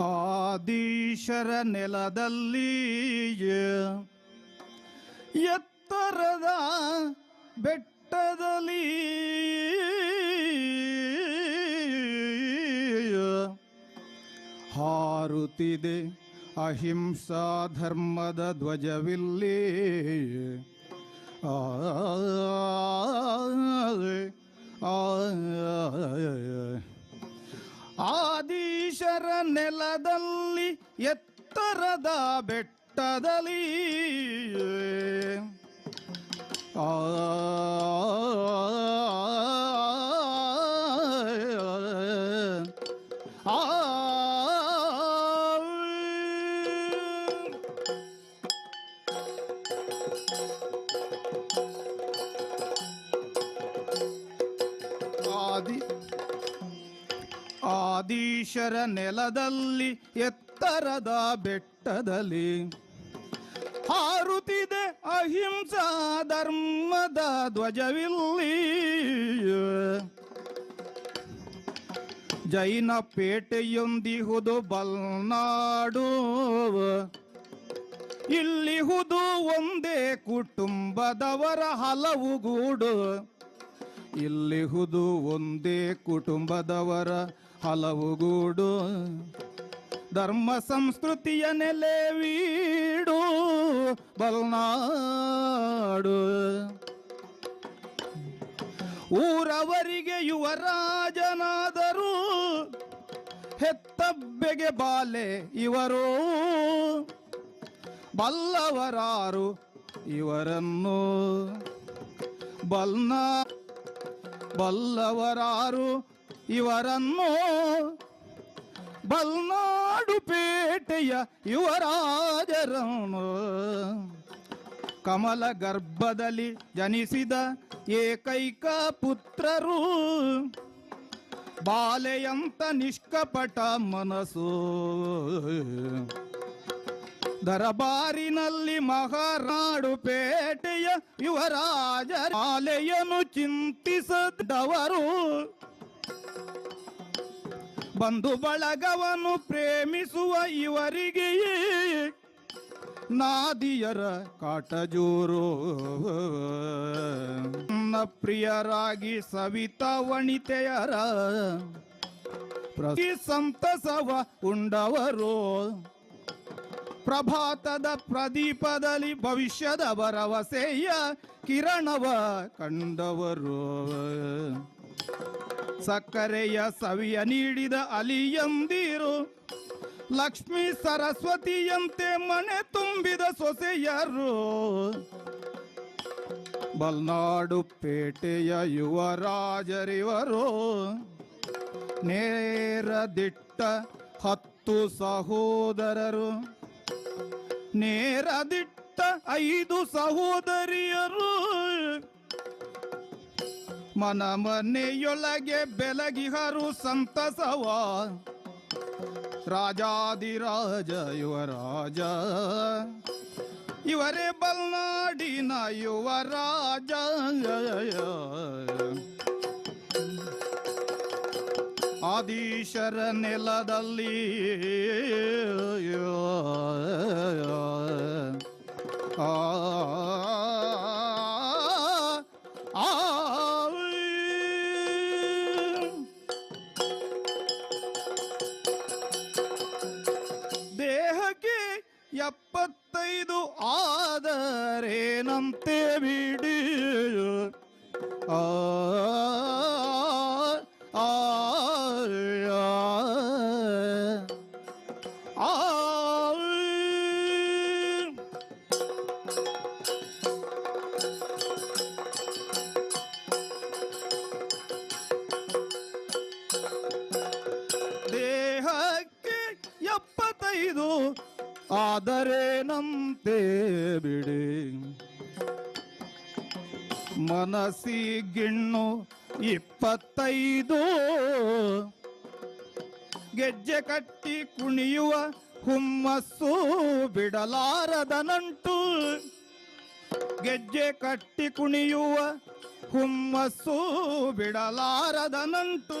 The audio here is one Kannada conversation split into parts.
ಆದೀಶರ ನೆಲದಲ್ಲಿ ಎತ್ತರದ ಬೆಟ್ಟದಲ್ಲಿ ಹಾರುತ್ತಿದೆ ಅಹಿಂಸಾ ಧರ್ಮದ ಧ್ವಜವಿಲ್ಲಿ ಆ ಆದೀಶರ ನೆಲದಲ್ಲಿ ಎತ್ತರದ ಬೆಟ್ಟದಲ್ಲಿ ಆದೀಶರ ನೆಲದಲ್ಲಿ ಎತ್ತರದ ಬೆಟ್ಟದಲ್ಲಿ ಹಾರುತ್ತಿದೆ ಅಹಿಂಸಾ ಧರ್ಮದ ಧ್ವಜವಿಲ್ಲಿ. ಜೈನ ಪೇಟೆಯೊಂದಿಹುದು ಬಲ್ನಾಡು. ಇಲ್ಲಿಹುದು ಒಂದೇ ಕುಟುಂಬದವರ ಹಲವು ಗೂಡು. ಇಲ್ಲಿಹುದು ಒಂದೇ ಕುಟುಂಬದವರ ಹಲವು ಗೂಡು. ಧರ್ಮ ಸಂಸ್ಕೃತಿಯ ನೆಲೆ ವೀಡು ಬಲ್ನಾಡು. ಊರವರಿಗೆ ಯುವರಾಜನಾದರೂ ಹೆತ್ತಬ್ಬೆಗೆ ಬಾಲೆ ಇವರು. ಬಲ್ಲವರಾರು ಇವರನ್ನು ಬಲ್ನ ಬಲ್ಲವರಾರು ಇವರನ್ನು ಬಲ್ನಾಡು ಪೇಟೆಯ ಯುವರಾಜರನ್ನು ಕಮಲ ಗರ್ಭದಲ್ಲಿ ಜನಿಸಿದ ಏಕೈಕ ಪುತ್ರರು. ಬಾಲೆಯಂತ ನಿಷ್ಕಪಟ ಮನಸ್ಸು. ದರಬಾರಿನಲ್ಲಿ ಮಹಾರಾಡು ಪೇಟೆಯ ಯುವರಾಜ ಆಲೆಯನ್ನು ಚಿಂತಿಸದವರು. ಬಂಧು ಬಳಗವನ್ನು ಪ್ರೇಮಿಸುವ ಇವರಿಗೆ ನಾದಿಯರ ಕಾಟಜೂರು. ಪ್ರಿಯರಾಗಿ ಸವಿತಾ ವಣಿತೆಯರ ಪ್ರತಿ ಸಂತಸವ ಉಂಡವರು. ಪ್ರಭಾತದ ಪ್ರದೀಪದಲ್ಲಿ ಭವಿಷ್ಯದ ಭರವಸೆಯ ಕಿರಣವ ಕಂಡವರು. ಸಕ್ಕರೆಯ ಸವಿಯ ನೀಡಿದ ಅಲಿಯಂದಿರು ಲಕ್ಷ್ಮೀ ಸರಸ್ವತಿಯಂತೆ ಮನೆ ತುಂಬಿದ ಸೊಸೆಯರು. ಬಲ್ನಾಡು ಪೇಟೆಯ ಯುವರಾಜರಿವರು ನೇರ ದಿಟ್ಟ ಹತ್ತು ಸಹೋದರರು. ನೇರ ದಿಟ್ಟ ಐದು ಸಹೋದರಿಯರು. ಮನ ಮನೆಯೊಳಗೆ ಬೆಲಗಿಹರು ಸಂತಸವ. ರಾಜಾದಿರಾಜ ಯುವರಾಜ ಇವರೇ ಬಲ್ನಾಡಿನ ಯುವರಾಜ. ಆದೀಶರ ನೆಲದಲ್ಲಿ ಆ ದೇಹಕ್ಕೆ ಎಪ್ಪತ್ತೈದು ಆದರೇನಂತೆ ಬಿಡಿ ಆ ಆ ಆ ಎಪ್ಪತ್ತೈದು ಆದರೇನಂತೆ ಬಿಡಿ. ಮನಸ್ಸಿಗಿಣ್ಣು ಇಪ್ಪತ್ತೈದು. ಗೆಜ್ಜೆ ಕಟ್ಟಿ ಕುಣಿಯುವ ಹುಮ್ಮಸ್ಸು ಬಿಡಲಾರದ ನಂಟು. ಗೆಜ್ಜೆ ಕಟ್ಟಿ ಕುಣಿಯುವ ಹುಮ್ಮಸ್ಸು ಬಿಡಲಾರದ ನಂಟು.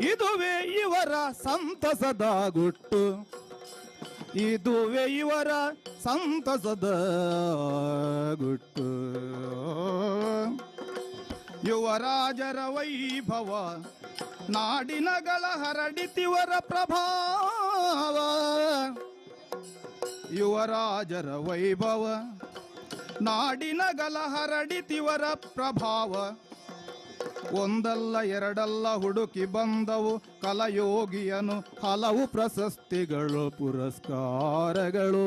ಇದುವೇ ಇವರ ಸಂತಸದ ಗುಟ್ಟು ಇದುವೇ ಇವರ ಸಂತಸದ ಗುಟ್ಟು ಯುವರಾಜರ ವೈಭವ, ನಾಡಿನಗಳ ಹರಡಿತಿವರ ಪ್ರಭಾವ. ಯುವರಾಜರ ವೈಭವ, ನಾಡಿನಗಳ ಹರಡಿತಿವರ ಪ್ರಭಾವ. ಒಂದಲ್ಲ ಎರಡಲ್ಲ ಹುಡುಕಿ ಬಂದವು ಕಲಯೋಗಿಯನು ಹಲವು ಪ್ರಶಸ್ತಿಗಳು ಪುರಸ್ಕಾರಗಳು.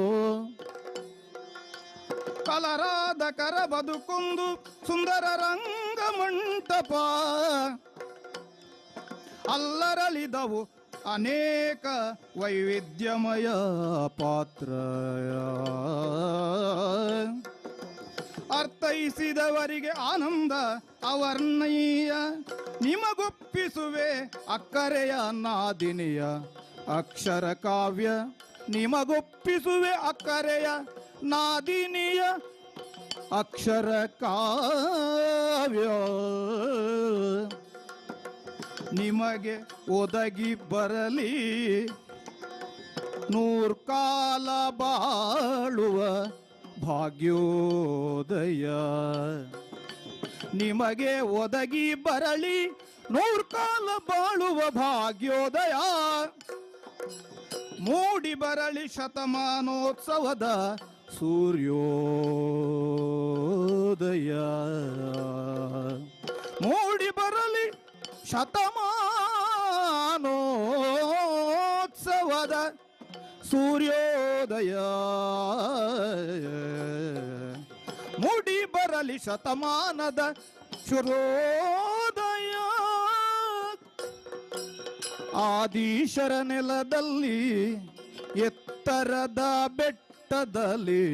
ಕಲರಾದ ಕರ ಬದುಕೊಂದು ಸುಂದರ ರಂಗ ಮಂಟಪ ಅಲ್ಲರಲಿದವು ಅನೇಕ ವೈವಿಧ್ಯಮಯ ಪಾತ್ರ ಅರ್ಥೈಸಿದವರಿಗೆ ಆನಂದ ಅವರ್ಣಯ್ಯ ನಿಮಗೊಪ್ಪಿಸುವೆ ಅಕ್ಕರೆಯ ನಾದಿನಿಯ. ಅಕ್ಷರ ಕಾವ್ಯ, ನಿಮಗೊಪ್ಪಿಸುವೆ ಅಕ್ಕರೆಯ ನಾದಿನಿಯ. ಅಕ್ಷರ ಕಾವ್ಯ, ನಿಮಗೆ ಒದಗಿ ಬರಲಿ. ನೂರ್ಕಾಲ ಬಾಳುವ ಭಾಗ್ಯೋದಯ. ನಿಮಗೆ ಒದಗಿ ಬರಲಿ ನೂರ್ಕಾಲ ಬಾಳುವ ಭಾಗ್ಯೋದಯ. ಮೂಡಿ ಬರಲಿ ಶತಮಾನೋತ್ಸವದ ಸೂರ್ಯೋದಯ. ಮೂಡಿ ಬರಲಿ ಶತಮಾನೋತ್ಸವದ ಸೂರ್ಯೋದಯ. ಮೂಡಿ ಬರಲಿ ಶತಮಾನದ ಶುರೋದಯ. ಆದೀಶರ ನೆಲದಲ್ಲಿ ಎತ್ತರದ ಬೆಟ್ಟದಲ್ಲಿ